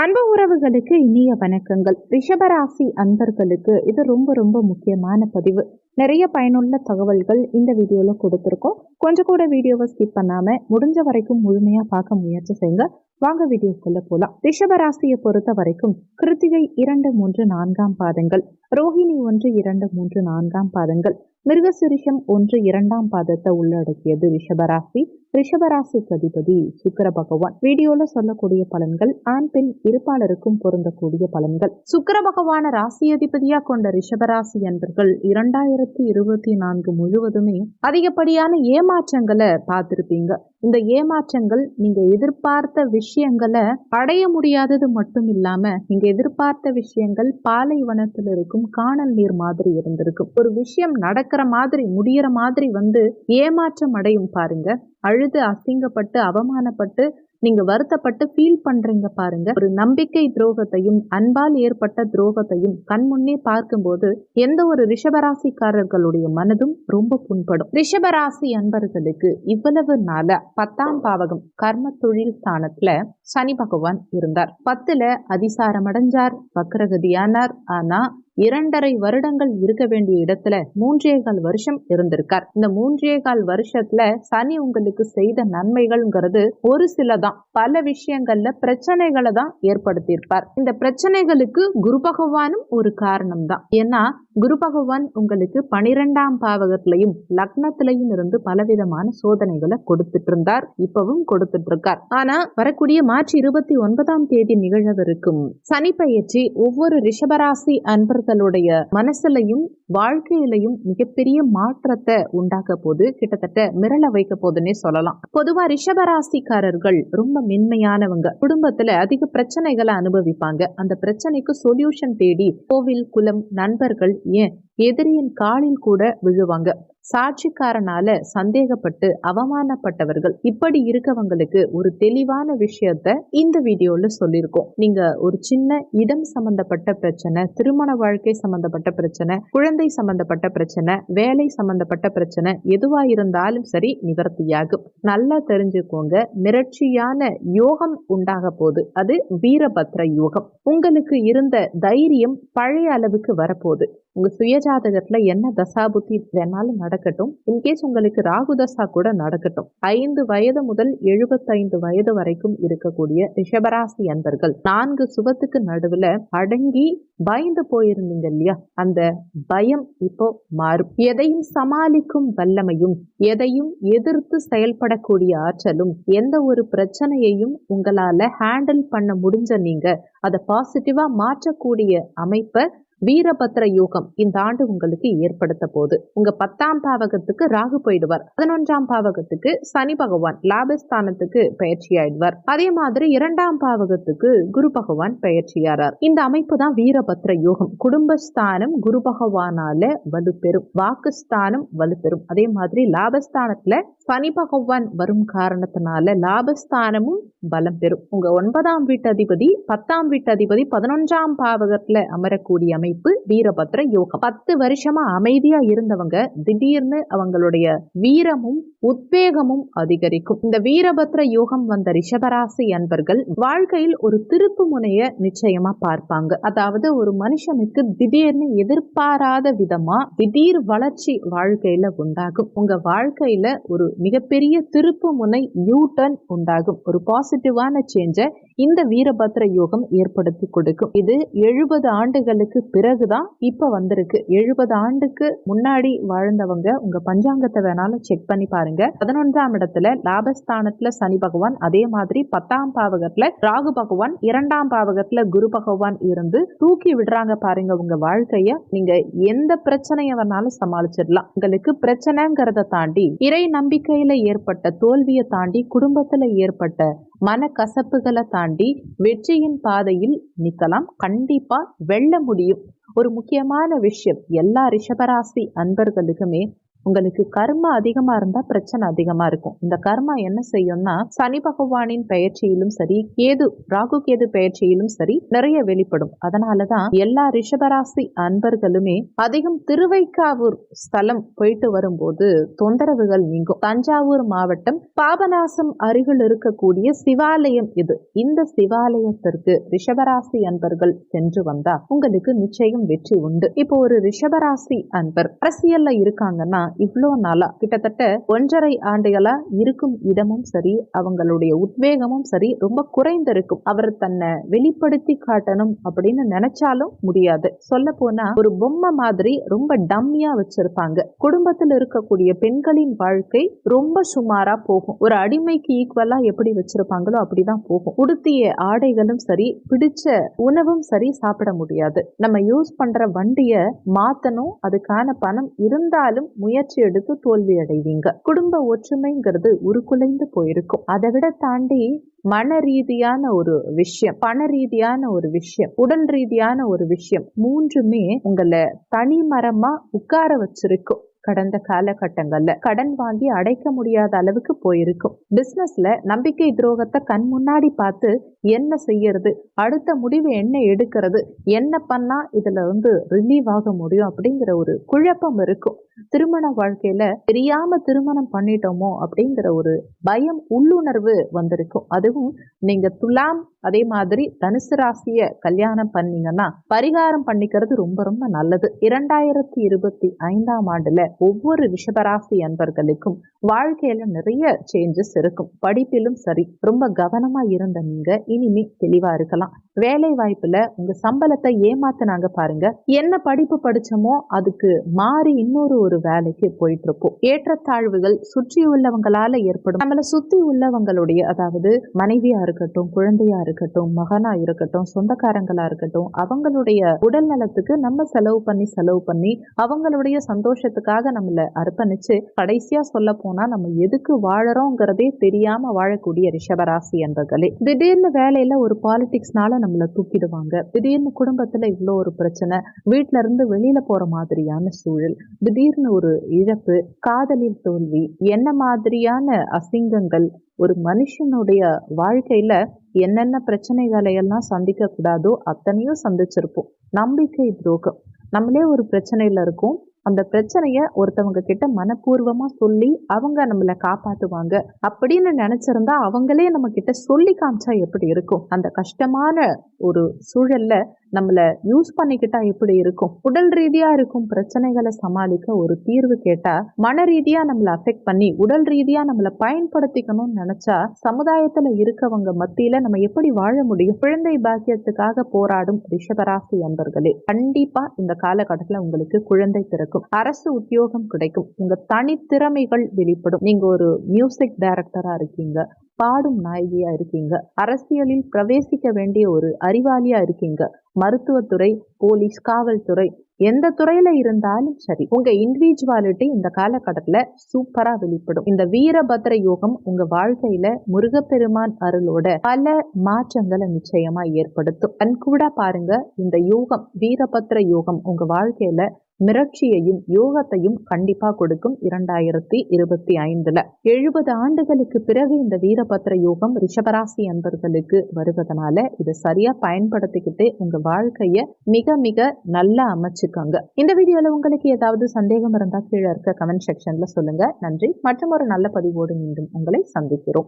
அன்பு உறவுகளுக்கு இனிய வணக்கங்கள். ரிஷபராசி அன்பர்களுக்கு இது ரொம்ப ரொம்ப முக்கியமான பதிவு. நிறைய பயனுள்ள தகவல்கள் இந்த வீடியோவில் கொடுத்துருக்கோம். கொஞ்சம் கூட வீடியோவை ஸ்கிப் பண்ணாமல் முடிஞ்ச வரைக்கும் முழுமையாக பார்க்க முயற்சி செய்யுங்க. வாங்க வீடியோக்குள்ள போகலாம் ரிஷபராசியை பொறுத்த வரைக்கும் கிருத்திகை இரண்டு மூன்று நான்காம் பாதங்கள். ரோஹிணி ஒன்று இரண்டு மூன்று நான்காம் பாதங்கள். மிருகசிரிஷம் ஒன்று இரண்டாம் பாதத்தை உள்ளடக்கியது ரிஷபராசி. ரிஷபராசிக்கு அதிபதி சுக்கர பகவான். வீடியோல சொல்லக்கூடிய பலன்கள் ஆண் பெண் இருப்பாளருக்கும் பொருந்தக்கூடிய பலன்கள். சுக்கர பகவான ராசி அதிபதியா கொண்ட ரிஷபராசி என்பர்கள் இரண்டாயிரத்தி இருபத்தி நான்கு முழுவதுமே அதிகப்படியான ஏமாற்றங்களை பார்த்திருப்பீங்க. இந்த ஏமாற்றங்கள் நீங்க எதிர்பார்த்த விஷயங்களை அடைய முடியாதது மட்டும் இல்லாம நீங்க எதிர்பார்த்த விஷயங்கள் பாலைவனத்தில் இருக்கும் காணல் நீர் மாதிரி இருந்திருக்கும். ஒரு விஷயம் நடக்க நடக்கிற மாதிரி முடியற மாதிரி வந்து ஏமாற்றம் அடையும் பாருங்க. அழுது அசிங்கப்பட்டு அவமானப்பட்டு நீங்க வருத்தப்பட்டு ஃபீல் பண்றீங்க பாருங்க. ஒரு நம்பிக்கை துரோகத்தையும் அன்பால் ஏற்பட்ட துரோகத்தையும் கண்முன்னே பார்க்கும்போது எந்த ஒரு ரிஷபராசிக்காரர்களுடைய மனதும் ரொம்ப புண்படும். ரிஷபராசி அன்பர்களுக்கு இவ்வளவு நாள பத்தாம் பாவகம் கர்ம தொழில் ஸ்தானத்துல சனி பகவான் இருந்தார். பத்துல அதிசாரம் அடைஞ்சார் வக்கரகதியானார் ஆனா இரண்டரை வருடங்கள் இருக்க வேண்டிய இடத்துல மூன்றே கால் வருஷம் இருந்திருக்கார். இந்த மூன்றே கால் வருஷத்துல சனி உங்களுக்கு செய்த நன்மைகள்ங்கிறது ஒரு சில தான் பல விஷயங்கள்ல பிரச்சனைகளை தான் ஏற்படுத்தியிருப்பார். இந்த பிரச்சனைகளுக்கு குரு பகவானும் ஒரு காரணம் தான் ஏன்னா குரு பகவான் உங்களுக்கு பனிரெண்டாம் பாவகத்திலையும் லக்னத்திலையும் இருந்து பலவிதமான சோதனைகளை கொடுத்துட்டு இருந்தார் இப்பவும் கொடுத்துட்டு இருக்கார் ஆனா வரக்கூடிய மார்ச் இருபத்தி ஒன்பதாம் தேதி நிகழவிருக்கும் சனி பயிற்சி ஒவ்வொரு ரிஷபராசி தங்களுடைய மனசுலையும் வாழ்க்கையிலையும் மிகப்பெரிய மாற்றத்தை உண்டாக்க போது கிட்டத்தட்ட மிரள வைக்க போதுன்னே சொல்லலாம். பொதுவா ரிஷபராசிக்காரர்கள் ரொம்ப மென்மையானவங்க. குடும்பத்துல அதிக பிரச்சனைகளை அனுபவிப்பாங்க. அந்த பிரச்சனைக்கு சொல்யூஷன் தேடி கோவில் குலம் நண்பர்கள் ஏன் எதிரியின் காலில் கூட விழுவாங்க. சாட்சிக்காரனால சந்தேகப்பட்டு அவமானப்பட்டவர்கள். இப்படி இருக்கவங்களுக்கு ஒரு தெளிவான விஷயத்த இந்த வீடியோல சொல்லியிருக்கோம். நீங்க ஒரு சின்ன இடம் சம்பந்தப்பட்ட பிரச்சனை திருமண வாழ்க்கை சம்பந்தப்பட்ட பிரச்சனை குழந்தை சம்பந்தப்பட்ட பிரச்சனை வேலை சம்பந்தப்பட்ட பிரச்சனை எதுவா இருந்தாலும் சரி நிவர்த்தியாகும் நல்லா தெரிஞ்சுக்கோங்க மிரட்சியான யோகம் உண்டாக போகுது. அது வீரபத்ர யோகம். உங்களுக்கு இருந்த தைரியம் பழைய அளவுக்கு வரப்போகுது. உங்கள் சுயஜாதகத்தில் என்ன தசாபுத்தி வேணாலும் நடக்கட்டும். இன்கேஸ் உங்களுக்கு ராகு தசா கூட நடக்கட்டும். ஐந்து வயது முதல் எழுபத்தைந்து வயது வரைக்கும் இருக்கக்கூடிய ரிஷபராசி அன்பர்கள் நான்கு சுபத்துக்கு நடுவில் அடங்கி பயந்து போயிருந்தீங்க இல்லையா? அந்த பயம் இப்போ மாறும். எதையும் சமாளிக்கும் வல்லமையும் எதையும் எதிர்த்து செயல்படக்கூடிய ஆற்றலும் எந்த ஒரு பிரச்சனையையும் உங்களால ஹேண்டில் பண்ண முடிஞ்ச நீங்க அதை பாசிட்டிவா மாற்றக்கூடிய அமைப்பை வீரபத்ர யோகம் இந்த ஆண்டு உங்களுக்கு ஏற்படுத்த போகுது. உங்க பத்தாம் பாவகத்துக்கு ராகு போயிடுவார். பதினொன்றாம் பாவகத்துக்கு சனி பகவான் லாபஸ்தானத்துக்கு பயிற்சி ஆயிடுவார். அதே மாதிரி இரண்டாம் பாவகத்துக்கு குரு பகவான் பயிற்சியாரார் இந்த அமைப்பு தான் வீரபத்ர யோகம். குடும்பஸ்தானம் குரு பகவானால வலுப்பெறும். வாக்குஸ்தானம் வலுப்பெறும். அதே மாதிரி லாபஸ்தானத்துல சனி பகவான் வரும் காரணத்தினால லாபஸ்தானமும் பலம் பெறும். உங்க ஒன்பதாம் வீட்டு அதிபதி பத்தாம் வீட்டு அதிபதி பதினொன்றாம் பாவகத்துல அமரக்கூடிய அமைப்பு வீரபத்ர யோகம். பத்து வருஷமா அமைதியா இருந்தவங்க திடீர்னு அவங்களுடைய வீரமும் உத்வேகமும் அதிகரிக்கும். இந்த வீரபத்ர யோகம் வந்த ரிஷபராசி அன்பர்கள் வாழ்க்கையில் ஒரு திருப்பு முனைய நிச்சயமா பார்ப்பாங்க. அதாவது ஒரு மனுஷனுக்கு திடீர்னு எதிர்பாராத விதமா திடீர் வளர்ச்சி வாழ்க்கையில உண்டாகும். உங்க வாழ்க்கையில ஒரு மிகப்பெரிய திருப்பு முனை யூ டர்ன் உண்டாகும். ஒரு பாசிட்டிவான சேஞ்சை இந்த வீரபத்ர யோகம் ஏற்படுத்தி கொடுக்கும். இது எழுபது ஆண்டுகளுக்கு பிறகுதான் இப்ப வந்திருக்கு. எழுபது ஆண்டுக்கு முன்னாடி வாழ்ந்தவங்க உங்க பஞ்சாங்கத்தை வேணாலும் செக் பண்ணி பாருங்க. பதினொன்றாம் இடத்துல லாபஸ்தானத்துல சனி பகவான் அதே மாதிரி பத்தாம் பாவகத்துல ராகு பகவான் இரண்டாம் பாவகத்துல குரு பகவான் இருந்து தூக்கி விடுறாங்க பாருங்க உங்க வாழ்க்கைய. நீங்க எந்த பிரச்சனைய வேணாலும் சமாளிச்சிடலாம். உங்களுக்கு பிரச்சனைங்கிறத தாண்டி இறை நம்பிக்கையில ஏற்பட்ட தோல்வியை தாண்டி குடும்பத்துல ஏற்பட்ட மனக்கசப்புகளை தாண்டி வெற்றியின் பாதையில் நிற்கலாம். கண்டிப்பாக வெல்ல முடியும். ஒரு முக்கியமான விஷயம் எல்லா ரிஷபராசி அன்பர்களுக்குமே உங்களுக்கு கர்மா அதிகமா இருந்தா பிரச்சனை அதிகமா இருக்கும். இந்த கர்மா என்ன செய்யும்னா சனி பகவானின் பெயர்ச்சியிலும் சரி கேது ராகு கேது பெயர்ச்சியிலும் சரி நிறைய வெளிப்படும். அதனாலதான் எல்லா ரிஷபராசி அன்பர்களுமே அதிகம் திருவைக்காவூர் ஸ்தலம் போயிட்டு வரும்போது தொந்தரவுகள் நீங்கும். தஞ்சாவூர் மாவட்டம் பாபநாசம் அருகில் இருக்கக்கூடிய சிவாலயம் இது. இந்த சிவாலயத்திற்கு ரிஷபராசி அன்பர்கள் சென்று வந்தா உங்களுக்கு நிச்சயம் வெற்றி உண்டு. இப்போ ஒரு ரிஷபராசி அன்பர் அரசியல்ல இருக்காங்கன்னா இவ்வளோ நாளா? கிட்டத்தட்ட ஒன்றரை ஆண்டுகளா இருக்கும் இடமும் சரி அவங்களுடைய உத்வேகமும் சரி ரொம்ப குறைந்திருக்கும். அவர் தன்னை வெளிப்படுத்தி காட்டணும் அப்படின்னு நினைச்சாலும் முடியாது. சொல்ல போனா ஒரு பொம்மை மாதிரி ரொம்ப டம்மியா வச்சிருப்பாங்க. குடும்பத்தில் இருக்கக்கூடிய பெண்களின் வாழ்க்கை ரொம்ப சுமாரா போகும். ஒரு அடிமைக்கு ஈக்குவலா எப்படி வச்சிருப்பாங்களோ அப்படிதான் போகும். உடுத்திய ஆடைகளும் சரி பிடிச்ச உணவும் சரி சாப்பிட முடியாது. நம்ம யூஸ் பண்ற வண்டிய மாத்தணும் அதுக்கான பணம் இருந்தாலும் முயற்சி முயற்சி எடுத்து தோல்வி அடைவீங்க குடும்ப ஒற்றுமைங்கிறது உருக்குலைந்து போயிருக்கும். அதை விட தாண்டி மன ரீதியான ஒரு விஷயம் பண ரீதியான ஒரு விஷயம் உடல் ரீதியான ஒரு விஷயம் மூன்றுமே உங்களை தனி மரமா உட்கார வச்சிருக்கும். கடந்த காலகட்டங்கள்ல கடன் வாங்கி அடைக்க முடியாத அளவுக்கு போயிருக்கும். பிசினஸ்ல நம்பிக்கை துரோகத்தை கண் முன்னாடி பார்த்து என்ன செய்யறது அடுத்த முடிவு என்ன எடுக்கிறது என்ன பண்ணா இதுல வந்து ரிலீவ் ஆக முடியும் அப்படிங்கிற ஒரு குழப்பம் இருக்கும். திருமண வாழ்க்கையில தெரியாம திருமணம் பண்ணிட்டோமோ அப்படிங்கிற ஒரு பயம் உள்ளுணர்வு வந்திருக்கும். அதுவும் நீங்க துலாம் அதே மாதிரி தனுசு ராசிய கல்யாணம் பண்ணீங்கன்னா பரிகாரம் பண்ணிக்கிறது ரொம்ப ரொம்ப நல்லது. இரண்டாயிரத்தி இருபத்தி ஐந்தாம் ஆண்டுல ஒவ்வொரு ரிஷபராசி அன்பர்களுக்கும் வாழ்க்கையில நிறைய சேஞ்சஸ் இருக்கும். படிப்பிலும் சரி ரொம்ப கவனமா இருந்த நீங்க இனிமே தெளிவா இருக்கலாம். வேலை வாய்ப்புல உங்க சம்பளத்தை ஏமாத்தினாங்க பாருங்க. என்ன படிப்பு படிச்சோமோ அதுக்கு மாறி இன்னொரு ஒரு வேலைக்கு போயிட்டு இருப்போம் ஏற்றத்தாழ்வுகள் சுற்றி உள்ளவங்களால ஏற்படும். நம்மளை சுத்தி உள்ளவங்களுடைய அதாவது மனைவியா இருக்கட்டும் குழந்தையா இருக்கட்டும் மகனா இருக்கட்டும் சொந்தக்காரங்களா இருக்கட்டும் அவங்களுடைய உடல் நலத்துக்கு நம்ம செலவு பண்ணி செலவு பண்ணி அவங்களுடைய சந்தோஷத்துக்காக நம்மள அர்ப்பணிச்சு கடைசியா சொல்ல போனா நம்ம எதுக்கு வாழறோங்கிறதே தெரியாம வாழக்கூடிய ரிஷபராசி என்பர்களே திடீர்னு வேலையில ஒரு பாலிடிக்ஸ்னால நம்மளை தூக்கிடுவாங்க. திடீர்னு குடும்பத்துல இவ்வளோ ஒரு பிரச்சனை வீட்டுல இருந்து வெளியில போற மாதிரியான சூழல் திடீர் திடீர்னு ஒரு இழப்பு காதலில் தோல்வி என்ன மாதிரியான அசிங்கங்கள் ஒரு மனுஷனுடைய வாழ்க்கையில என்னென்ன பிரச்சனைகளை எல்லாம் சந்திக்க கூடாதோ அத்தனையும் சந்திச்சிருப்போம். நம்பிக்கை துரோகம். நம்மளே ஒரு பிரச்சனையில இருக்கோம். அந்த பிரச்சனைய ஒருத்தவங்க கிட்ட மனப்பூர்வமா சொல்லி அவங்க நம்மளை காப்பாத்துவாங்க. அப்படின்னு நினைச்சிருந்தா அவங்களே நம்ம கிட்ட சொல்லி காமிச்சா எப்படி இருக்கும்? அந்த கஷ்டமான ஒரு சூழல்ல நம்மளை யூஸ் பண்ணிக்கிட்டா எப்படி இருக்கும். உடல் ரீதியா இருக்கும் பிரச்சனைகளை சமாளிக்க ஒரு தீர்வு கேட்டா மன ரீதியா நம்மளை அஃபெக்ட் பண்ணி உடல் ரீதியா நம்மளை பயன்படுத்திக்கணும்னு நினைச்சா சமுதாயத்துல இருக்கவங்க மத்தியில நம்ம எப்படி வாழ முடியும்? குழந்தை பாக்கியத்துக்காக போராடும் ரிஷபராசி அன்பர்களே கண்டிப்பா இந்த காலகட்டத்துல உங்களுக்கு குழந்தை பிறக்கும். அரசு உத்தியோகம் கிடைக்கும். உங்க தனித்திறமைகள் வெளிப்படும். நீங்க ஒரு மியூசிக் டைரக்டரா இருக்கீங்க. பாடும் நாயகியா இருக்கீங்க. அரசியலில் பிரவேசிக்க வேண்டிய ஒரு அறிவாளியா இருக்கீங்க. மருத்துவத்துறை போலீஸ் காவல்துறை எந்த துறையில இருந்தாலும் சரி உங்க இண்டிவிஜுவாலிட்டி இந்த காலகட்டத்துல சூப்பரா வெளிப்படும். இந்த வீரபத்ர யோகம் உங்க வாழ்க்கையில முருகப்பெருமான் அருளோட பல மாற்றங்களை நிச்சயமா ஏற்படுத்தும். கண்கூட பாருங்க இந்த யோகம் வீரபத்ர யோகம் உங்க வாழ்க்கையில மிரட்சியையும் யோகத்தையும் கண்டிப்பா கொடுக்கும் இரண்டாயிரத்தி இருபத்தி ஐந்துல. எழுபது ஆண்டுகளுக்கு பிறகு இந்த வீரபத்ர யோகம் ரிஷபராசி அன்பர்களுக்கு வருவதனால இதை சரியா பயன்படுத்திக்கிட்டு உங்க வாழ்க்கைய மிக மிக நல்லா அமைச்சுக்கோங்க. இந்த வீடியோல உங்களுக்கு ஏதாவது சந்தேகம் இருந்தா கீழே இருக்க கமெண்ட் செக்ஷன்ல சொல்லுங்க. நன்றி. மற்றும் ஒரு நல்ல பதிவோடு மீண்டும் உங்களை சந்திக்கிறோம்.